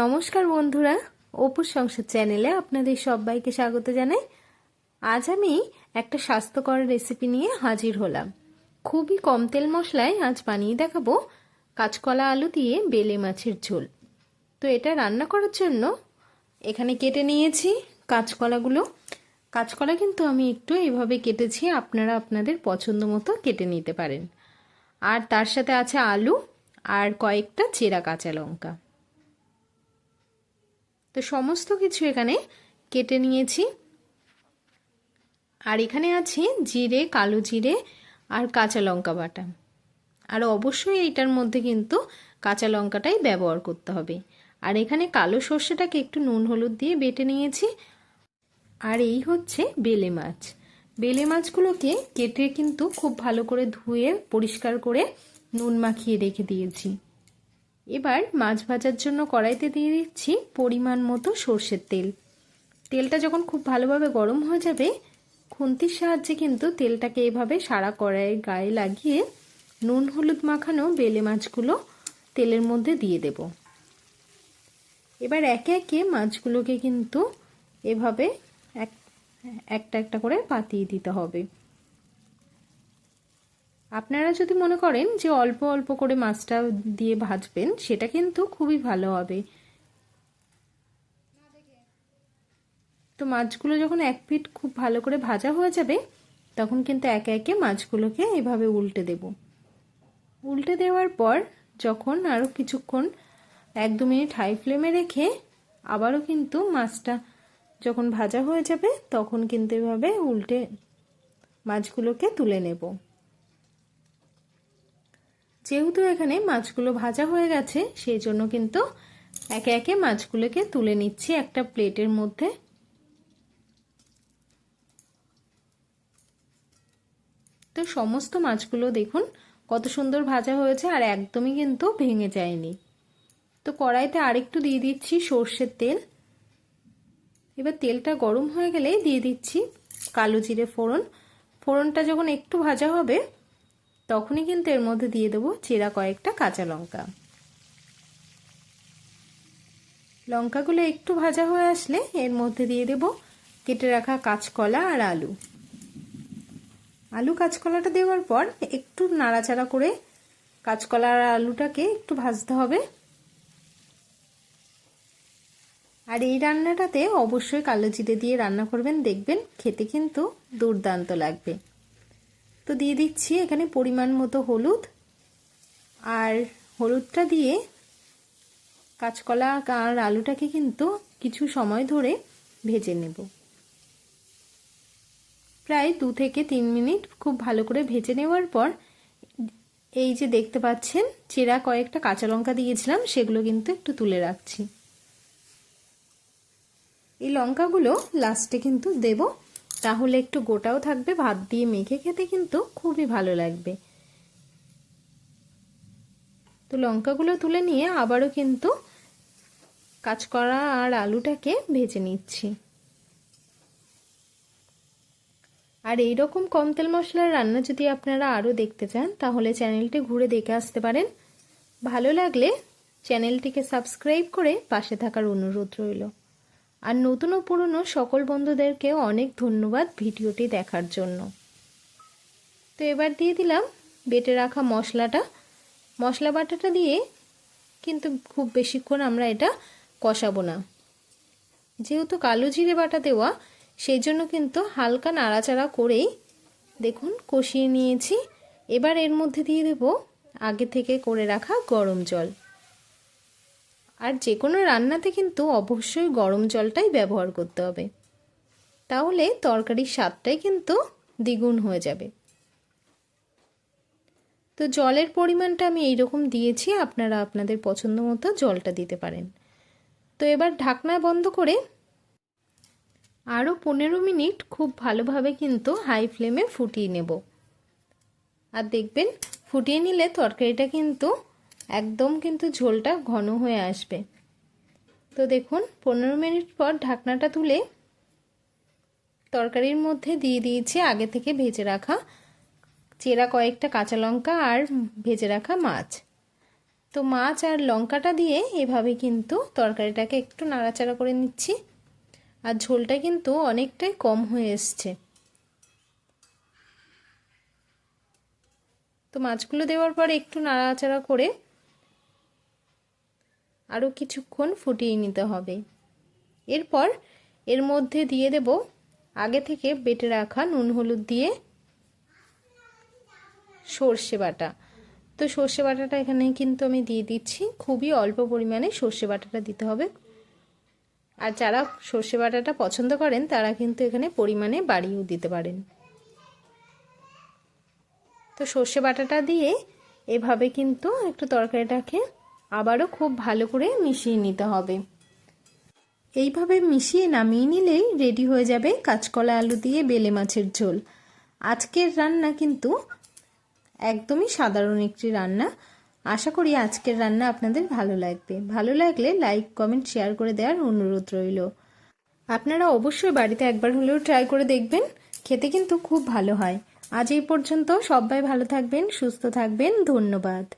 নমস্কার বন্ধুরা, অপুর সংসার চ্যানেলে আপনাদের সবাইকে স্বাগত জানাই। আজ আমি একটা স্বাস্থ্যকর রেসিপি নিয়ে হাজির হলাম। খুবই কম তেল মশলায় আজ বানিয়ে দেখাবো কাঁচকলা আলু দিয়ে বেলে মাছের ঝোল। তো এটা রান্না করার জন্য এখানে কেটে নিয়েছি কাঁচকলাগুলো। কাঁচকলা কিন্তু আমি একটু এভাবে কেটেছি, আপনারা আপনাদের পছন্দ মতো কেটে নিতে পারেন। আর তার সাথে আছে আলু আর কয়েকটা চেরা কাঁচা লঙ্কা। তো সমস্ত কিছু এখানে কেটে নিয়েছি। আর এখানে আছে জিরে, কালো জিরে আর কাঁচা লঙ্কা বাটা। আর অবশ্যই এইটার মধ্যে কিন্তু কাঁচা লঙ্কাটাই ব্যবহার করতে হবে। আর এখানে কালো সর্ষেটাকে একটু নুন হলুদ দিয়ে বেটে নিয়েছি। আর এই হচ্ছে বেলে মাছ। বেলে মাছগুলোকে কেটে কিন্তু খুব ভালো করে ধুয়ে, পরিষ্কার করে নুন মাখিয়ে রেখে দিয়েছি। এবার মাছ ভাজার জন্য কড়াইতে দিয়ে দিচ্ছি পরিমাণ মতো সর্ষের তেল। তেলটা যখন খুব ভালোভাবে গরম হয়ে যাবে, খুন্তির সাহায্যে কিন্তু তেলটাকে এভাবে সারা কড়াইয়ের গায়ে লাগিয়ে নুন, হলুদ মাখানো বেলে মাছগুলো তেলের মধ্যে দিয়ে দেব। এবার একে একে মাছগুলোকে কিন্তু এভাবে এক, একটা একটা করে পাতিয়ে দিতে হবে। আপনারা যদি মনে করেন যে অল্প অল্প করে মাছটা দিয়ে ভাজবেন, সেটা কিন্তু খুবই ভালো হবে। তো মাছগুলো যখন এক পিঠ খুব ভালো করে ভাজা হয়ে যাবে, তখন কিন্তু একে একে মাছগুলোকে এভাবে উল্টে দেব। উল্টে দেওয়ার পর যখন আরও কিছুক্ষণ এক দু মিনিট হাই ফ্লেমে রেখে আবারও কিন্তু মাছটা যখন ভাজা হয়ে যাবে, তখন কিন্তু এভাবে উল্টে মাছগুলোকে তুলে নেব। যেহেতু এখানে মাছগুলো ভাজা হয়ে গেছে, সেই জন্য কিন্তু একে একে মাছগুলোকে তুলে নিচ্ছি একটা প্লেটের মধ্যে। তো সমস্ত মাছগুলো দেখুন কত সুন্দর ভাজা হয়েছে আর একদমই কিন্তু ভেঙে যায়নি। তো কড়াইতে আরেকটু দিয়ে দিচ্ছি সর্ষের তেল। এবার তেলটা গরম হয়ে গেলে দিয়ে দিচ্ছি কালো জিরে ফোড়ন। ফোড়নটা যখন একটু ভাজা হবে তখনই কিন্তু এর মধ্যে দিয়ে দেবো চেরা কয়েকটা কাঁচা লঙ্কা। লঙ্কাগুলো একটু ভাজা হয়ে আসলে এর মধ্যে দিয়ে দেব কেটে রাখা কাঁচকলা আর আলু। আলু কাঁচকলাটা দেওয়ার পর একটু নাড়াচাড়া করে কাঁচকলা আর আলুটাকে একটু ভাজতে হবে। আর এই রান্নাটাতে অবশ্যই কালো জিরে দিয়ে রান্না করবেন, দেখবেন খেতে কিন্তু দুর্দান্ত লাগবে। তো দিয়ে দিচ্ছি এখানে পরিমাণ মতো হলুদ। আর হলুদটা দিয়ে কাঁচকলা আর আলুটাকে কিন্তু কিছু সময় ধরে ভেজে নেব। প্রায় দু থেকে তিন মিনিট খুব ভালো করে ভেজে নেওয়ার পর এই যে দেখতে পাচ্ছেন, চেরা কয়েকটা কাঁচা লঙ্কা দিয়েছিলাম, সেগুলো কিন্তু একটু তুলে রাখছি। এই লঙ্কাগুলো লাস্টে কিন্তু দেব। তাহলে একটু গোটাও থাকবে, ভাত দিয়ে মেখে খেতে কিন্তু খুবই ভালো লাগবে। তো লঙ্কাগুলো তুলে নিয়ে আবারও কিন্তু কাঁচকড়া আর আলুটাকে ভেজে নিচ্ছি। আর এই রকম কম তেল মশলার রান্না যদি আপনারা আরও দেখতে চান, তাহলে চ্যানেলটি ঘুরে দেখে আসতে পারেন। ভালো লাগলে চ্যানেলটিকে সাবস্ক্রাইব করে পাশে থাকার অনুরোধ রইল। আর নতুন ও পুরনো সকল বন্ধুদেরকে অনেক ধন্যবাদ ভিডিওটি দেখার জন্য। তো এবার দিয়ে দিলাম বেটে রাখা মশলাটা। মশলা বাটাটা দিয়ে কিন্তু খুব বেশিক্ষণ আমরা এটা কষাবো না। যেহেতু কালো জিরে বাটা দেওয়া, সেই জন্য কিন্তু হালকা নাড়াচাড়া করেই দেখুন কষিয়ে নিয়েছি। এবার এর মধ্যে দিয়ে দেব আগে থেকে করে রাখা গরম জল। আর যে কোনো রান্নাতে কিন্তু অবশ্যই গরম জলটাই ব্যবহার করতে হবে। তাহলে তরকারির স্বাদটাই কিন্তু দ্বিগুণ হয়ে যাবে। তো জলের পরিমাণটা আমি এইরকম দিয়েছি, আপনারা আপনাদের পছন্দ মতো জলটা দিতে পারেন। তো এবার ঢাকনা বন্ধ করে আরও পনেরো মিনিট খুব ভালোভাবে কিন্তু হাই ফ্লেমে ফুটিয়ে নেব। আর দেখবেন, ফুটিয়ে নিলে তরকারিটা কিন্তু একদম কিন্তু ঝোলটা ঘন হয়ে আসবে। তো দেখুন, পনেরো মিনিট পর ঢাকনাটা তুলে তরকারির মধ্যে দিয়ে দিয়েছি আগে থেকে ভেজে রাখা চেরা কয়েকটা কাঁচা লঙ্কা আর ভেজে রাখা মাছ। তো মাছ আর লঙ্কাটা দিয়ে এভাবে কিন্তু তরকারিটাকে একটু নাড়াচাড়া করে নিচ্ছি। আর ঝোলটা কিন্তু অনেকটাই কম হয়ে এসছে। তো মাছগুলো দেওয়ার পর একটু নাড়াচাড়া করে আরও কিছুক্ষণ ফুটিয়ে নিতে হবে। এরপর এর মধ্যে দিয়ে দেব আগে থেকে বেটে রাখা নুন হলুদ দিয়ে সর্ষে বাটা। তো সর্ষে বাটাটা এখানে কিন্তু আমি দিয়ে দিচ্ছি। খুবই অল্প পরিমাণে সর্ষে বাটাটা দিতে হবে। আর যারা সর্ষে বাটাটা পছন্দ করেন, তারা কিন্তু এখানে পরিমাণে বাড়িয়েও দিতে পারেন। তো সর্ষে বাটাটা দিয়ে এভাবে কিন্তু একটু তরকারিটাকে আবারও খুব ভালো করে মিশিয়ে নিতে হবে। এইভাবে মিশিয়ে নামিয়ে নিলেই রেডি হয়ে যাবে কাঁচকলা আলু দিয়ে বেলে মাছের ঝোল। আজকের রান্না কিন্তু একদমই সাধারণ একটি রান্না। আশা করি আজকের রান্না আপনাদের ভালো লাগবে। ভালো লাগলে লাইক, কমেন্ট, শেয়ার করে দেওয়ার অনুরোধ রইল। আপনারা অবশ্যই বাড়িতে একবার হলেও ট্রাই করে দেখবেন, খেতে কিন্তু খুব ভালো হয়। আজ এই পর্যন্ত সবাই ভালো থাকবেন, সুস্থ থাকবেন, ধন্যবাদ।